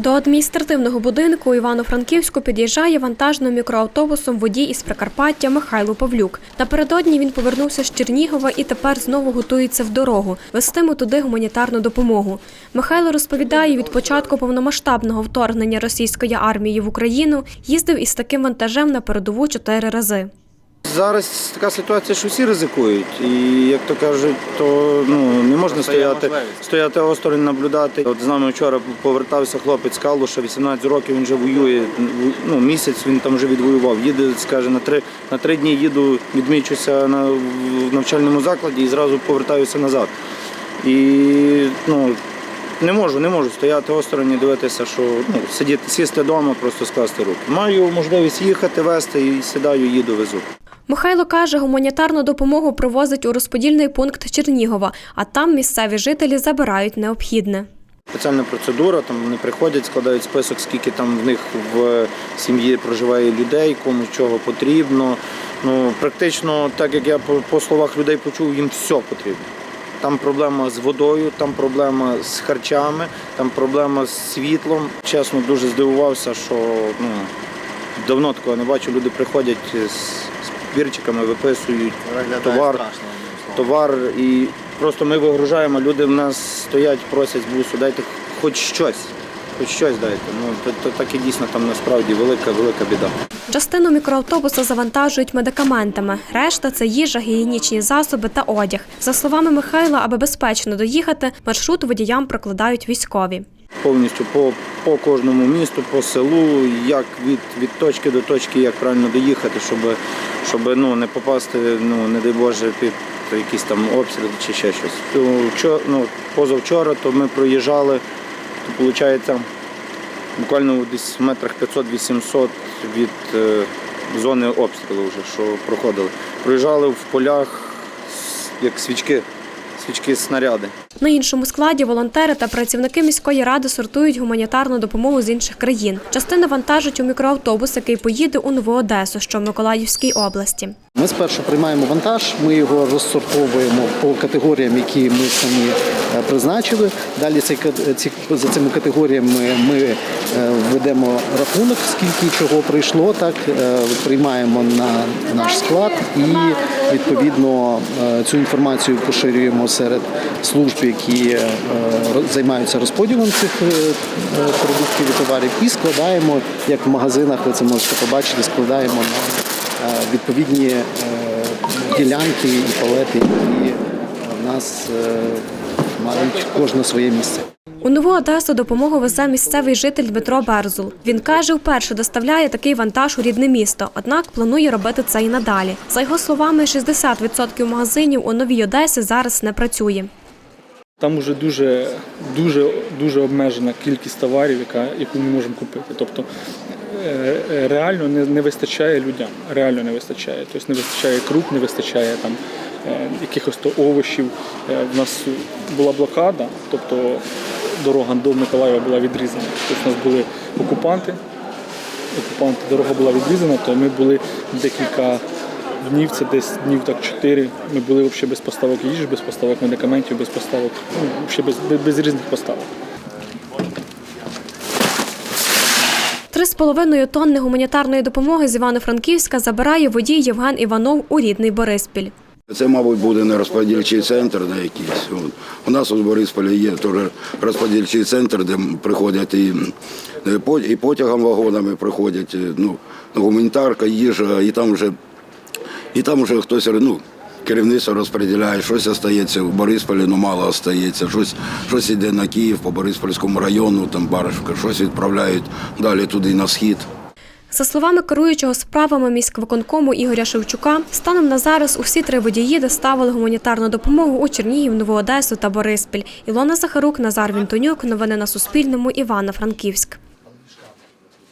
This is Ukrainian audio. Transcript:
До адміністративного будинку Івано-Франківську під'їжджає вантажним мікроавтобусом водій із Прикарпаття Михайло Павлюк. Напередодні він повернувся з Чернігова і тепер знову готується в дорогу. Вестиме туди гуманітарну допомогу. Михайло розповідає, від початку повномасштабного вторгнення російської армії в Україну їздив із таким вантажем на передову чотири рази. Зараз така ситуація, що всі ризикують. І як то кажуть, то ну не можна стояти, стояти осторонь, наблюдати. От з нами вчора повертався хлопець Калуша, 18 років він вже воює. Ну, місяць він там вже відвоював. Їде, скаже, на три на три дні їду, відмічуся на в навчальному закладі і зразу повертаюся назад. І ну. Не можу, не можу стояти осторонь і дивитися, що ну, сидіти, сісти вдома, просто скласти руки. Маю можливість їхати, вести і сідаю, їду, везу. Михайло каже, гуманітарну допомогу привозить у розподільний пункт Чернігова, а там місцеві жителі забирають необхідне. Спеціальна процедура, там вони приходять, складають список, скільки там в них в сім'ї проживає людей, кому чого потрібно. Ну, практично, так як я по, словах людей почув, їм все потрібно. Там проблема з водою, там проблема з харчами, там проблема з світлом. Чесно, дуже здивувався, що ну, давно такого не бачу. Люди приходять з, з бірчиками, виписують товар, товар і просто ми вигружаємо, люди в нас стоять, просять бусу, дайте хоч щось, хоч щось дайте. Ну, то, то таке дійсно там насправді велика, велика біда. Частину мікроавтобуса завантажують медикаментами. Решта це їжа, гігієнічні засоби та одяг. За словами Михайла, аби безпечно доїхати, маршрут водіям прокладають військові. Повністю по, по кожному місту, по селу, як від, від точки до точки, як правильно доїхати, щоб, щоб ну, не попасти, ну, не дай Боже, під якісь там обстріли чи ще щось. То, вчо- ну, позавчора то ми проїжджали, то виходить, буквально десь в метрах 500-800 від е, зони обстрілу вже, що проходили. Проїжджали в полях як свічки, свічки снаряди. На іншому складі волонтери та працівники міської ради сортують гуманітарну допомогу з інших країн. Частина вантажить у мікроавтобус, який поїде у Нову Одесу, що в Миколаївській області. Ми спершу приймаємо вантаж, ми його розсортовуємо по категоріям, які ми самі е, призначили. Далі за цими категоріями ми е, ведемо рахунок, скільки чого прийшло, так е, приймаємо на наш склад і відповідно цю інформацію поширюємо серед служб, які е, займаються розподілом цих е, е, продуктів і товарів, і складаємо, як в магазинах, ви це можете побачити, складаємо на е, відповідні е, ділянки і палети, які в нас е, мають кожне своє місце. У Нову Одесу допомогу везе місцевий житель Дмитро Берзул. Він каже, вперше доставляє такий вантаж у рідне місто, однак планує робити це і надалі. За його словами, 60% магазинів у Новій Одесі зараз не працює. Там вже дуже, дуже, дуже обмежена кількість товарів, яка, яку ми можемо купити. Тобто е, е, реально не, не вистачає людям. Реально не вистачає. Тобто не вистачає круп, не вистачає там е, якихось то овочів. В нас була блокада, тобто дорога до Миколаєва була відрізана. Тобто у нас були окупанти. Окупанти, дорога була відрізана, то ми були декілька днів, це десь днів так чотири. Ми були взагалі без поставок їжі, без поставок медикаментів, без поставок, ну, взагалі без, без, без різних поставок. Три з половиною тонни гуманітарної допомоги з Івано-Франківська забирає водій Євген Іванов у рідний Бориспіль. Це, мабуть, буде не розподільчий центр на якийсь. У нас у Борисполі є теж розподільчий центр, де приходять і, е, і потягом вагонами приходять, е, ну, гуманітарка, їжа, і там вже, і там вже хтось ну, керівництво розподіляє, щось остається в Борисполі, ну мало остається, щось, щось йде на Київ по Бориспольському району, там Баришівка, щось відправляють далі туди на схід. За словами керуючого справами міськвиконкому Ігоря Шевчука, станом на зараз усі три водії доставили гуманітарну допомогу у Чернігів, Нову Одесу та Бориспіль. Ілона Захарук, Назар Вінтонюк. Новини на Суспільному. Івано-Франківськ.